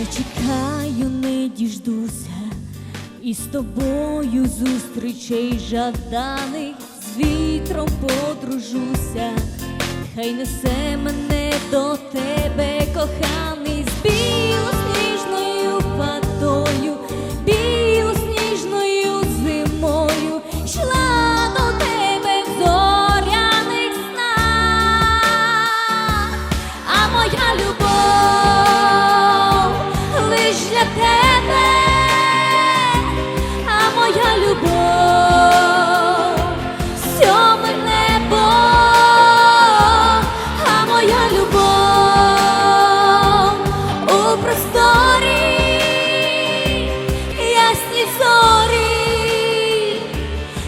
Я чекаю, не діждуся, і з тобою зустрічей жаданий, з вітром подружуся, хай несе мене до тебе, кохана. Тебе, а моя любов сьоме небо, а моя любов у просторі, ясні зорі,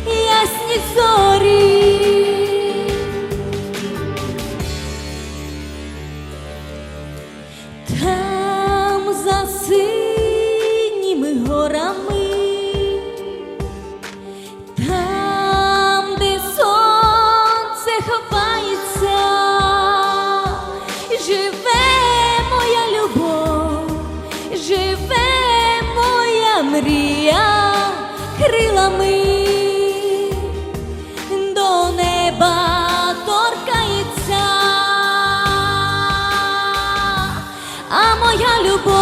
ясні зорі. Там за синіми горами, там, де сонце ховається, живе моя любов, живе моя мрія крилами. Моя любов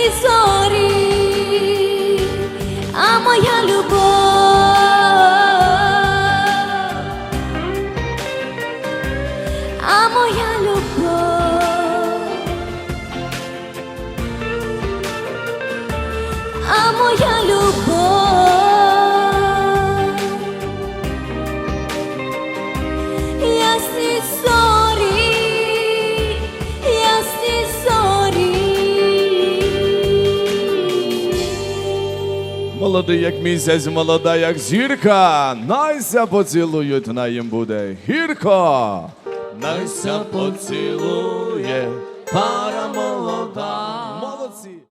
ясні зорі, а моя любов. А моя любов, а моя любов, Молодий як місяць, молода як зірка, найся поцілують, на їм буде гірко. Найся поцілує, пара молода.